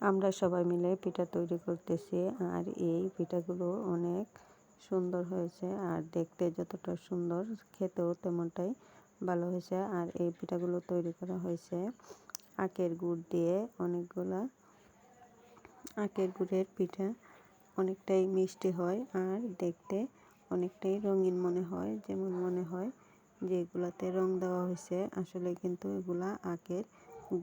আমরা সবাই মিলে পিঠা তৈরি করতেছি আর এই পিঠাগুলো অনেক সুন্দর হয়েছে আর দেখতে যতটা সুন্দর, খেতেও তেমনটাই ভালো হয়েছে আর এই পিঠাগুলো তৈরি করা হয়েছে আখের গুড় দিয়ে অনেকগুলা আখের গুড়ের পিঠা অনেকটাই মিষ্টি হয় আর দেখতে অনেকটাই রঙিন মনে হয়, যেমন মনে হয় যে এগুলাতে রং দেওয়া হয়েছে। আসলে কিন্তু এগুলা আখের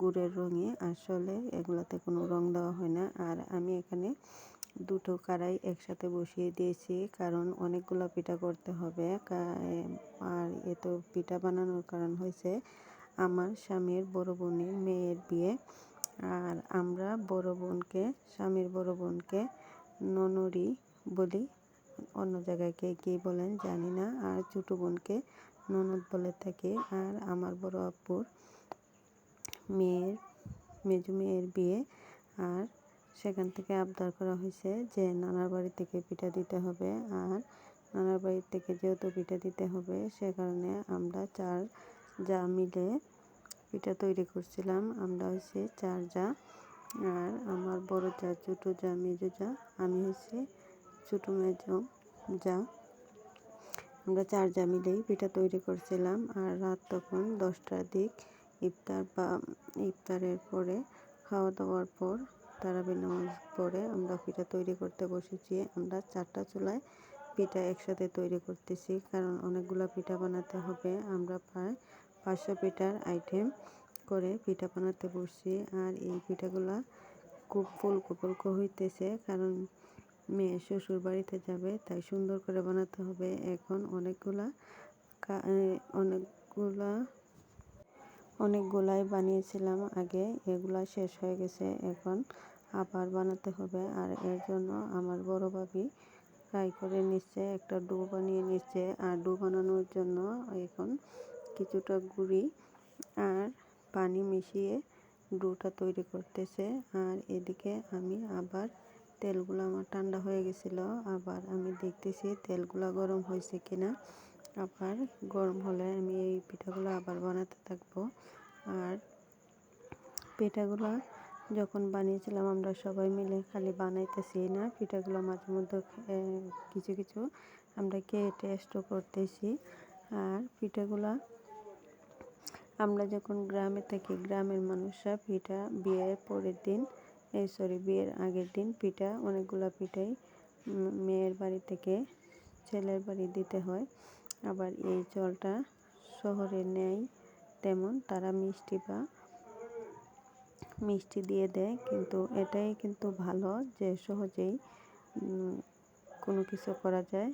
গুড়ের রঙে আসলে এগুলাতে কোনো রং দেওয়া হয় না। আর আমি এখানে দুটো কড়াই একসাথে বসিয়ে দিয়েছি, কারণ অনেকগুলো পিঠা করতে হবে। আর এত পিঠা বানানোর কারণ হয়েছে আমার স্বামীর বড় বোনের মেয়ের বিয়ে। আর আমরা বড় বোনকে, স্বামীর বড় বোনকে ননরি বলি। অন্য জায়গায় কে কী বলেন জানি না। আর ছোটো বোনকে ননদ বলে থাকি। আর আমার বড় আপুর মেয়ের, মেজু মেয়ের বিয়ে। আর সেখান থেকে আবদার করা হয়েছে যে নানার বাড়ি থেকে পিঠা দিতে হবে। আর নানার বাড়ি থেকে যেহেতু পিঠা দিতে হবে, সে কারণে আমরা চার যা মিলে পিঠা তৈরি করছিলাম। আমরা হচ্ছে চার যা। আর আমার বড় যা, ছোটো যা, মেজো যা, আমি হচ্ছে ছোটো, মেজো যা। আমরা চার যা মিলেই পিঠা তৈরি করছিলাম। আর রাত তখন দশটার দিক। ইফতার বা ইফতারের পরে খাওয়া দাওয়ার পর তারাবি নামাজ পরে আমরা পিঠা তৈরি করতে বসেছি। আমরা চারটা চুলায় পিঠা একসাথে তৈরি করতেছি কারণ অনেকগুলো পিঠা বানাতে হবে। আমরা প্রায় পাঁচশো পিঠার আইটেম করে পিঠা বানাতে বসছি আর এই পিঠাগুলা খুব ফুলকো ফুলকো হইতেছে কারণ মেয়ে শ্বশুর বাড়িতে যাবে তাই সুন্দর করে বানাতে হবে। এখন অনেকগুলা অনেকগুলা অনেকগুলাই বানিয়েছিলাম আগে, এগুলা শেষ হয়ে গেছে, এখন আবার বানাতে হবে। আর এর জন্য আমার বড় ভাবি ফ্রাই করে নিচ্ছে, একটা ডো বানিয়ে নিচ্ছে। আর ডো বানানোর জন্য এখন কিছুটা গুঁড়ি আর পানি মিশিয়ে ডোটা তৈরি করতেছে। আর এদিকে আমি আবার তেলগুলো আমার ঠান্ডা হয়ে গেছিল, আবার আমি দেখতেছি তেলগুলো গরম হয়েছে কিনা। আবার গরম হলে আমি এই পিঠাগুলো আবার বানাতে থাকব। আর পিঠাগুলো যখন বানিয়েছিলাম আমরা সবাই মিলে খালি বানাইতেছি না, পিঠাগুলো মাঝে মধ্যে কিছু কিছু আমরা কে টেস্টও করতেছি। আর পিঠাগুলো আমরা যখন গ্রামে থাকি, গ্রামের মানুষরা পিঠা বিয়ের পরের দিন এই সরি বিয়ের আগের দিন পিঠা, অনেকগুলো পিঠাই মেয়ের বাড়ি থেকে ছেলের বাড়ি দিতে হয়। আবার এই জলটা শহরে নেই তেমন তারা মিষ্টি বা মিষ্টি দিয়ে দেয়, কিন্তু এটাই কিন্তু ভালো যে সহজেই কোনো কিছু করা যায়।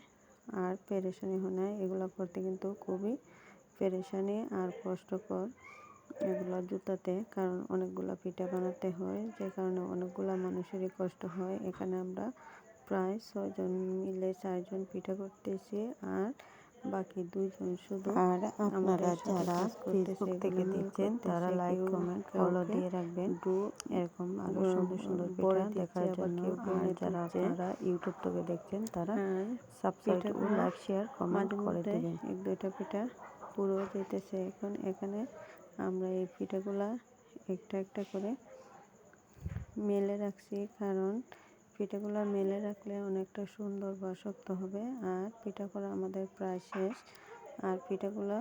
আর পেরেশানি হয় এগুলো করতে কিন্তু খুবই পেরেশানি আর কষ্টকর। এগুলো জুতাতে, কারণ অনেকগুলো পিঠা বানাতে হয়, যে কারণে অনেকগুলো মানুষেরই কষ্ট হয়। এখানে আমরা প্রায় ছয়জন মিলে চারজন পিঠা করতেছি, আর বাকি দুইজন শুধু আর আপনারা যারা ফেসবুক থেকে দেখছেন তারা লাইক কমেন্ট ফলো দিয়ে রাখবেন। ডু এরকম আরও সুন্দর সুন্দর পিঠা দেখার জন্য। আর যারা আপনারা ইউটিউব থেকে দেখছেন তারা সাবস্ক্রাইব ও লাইক শেয়ার কমেন্ট করে দেবেন। এক দুইটা পিঠা পুরো যেতেছে এখন এখানে আমরা এই পিঠাগুলা একটা একটা করে মেলে রাখছি কারণ পিঠাগুলো মেলে রাখলে অনেকটা সুন্দর বা শক্ত হবে। আর পিঠা করা আমাদের প্রায় শেষ। আর পিঠাগুলো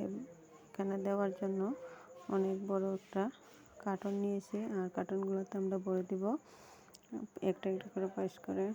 এখানে দেওয়ার জন্য অনেক বড় একটা কার্টন নিয়েছি। আর কার্টনগুলোতে আমরা ভরে দিব। একটা একটা করে পাশ করে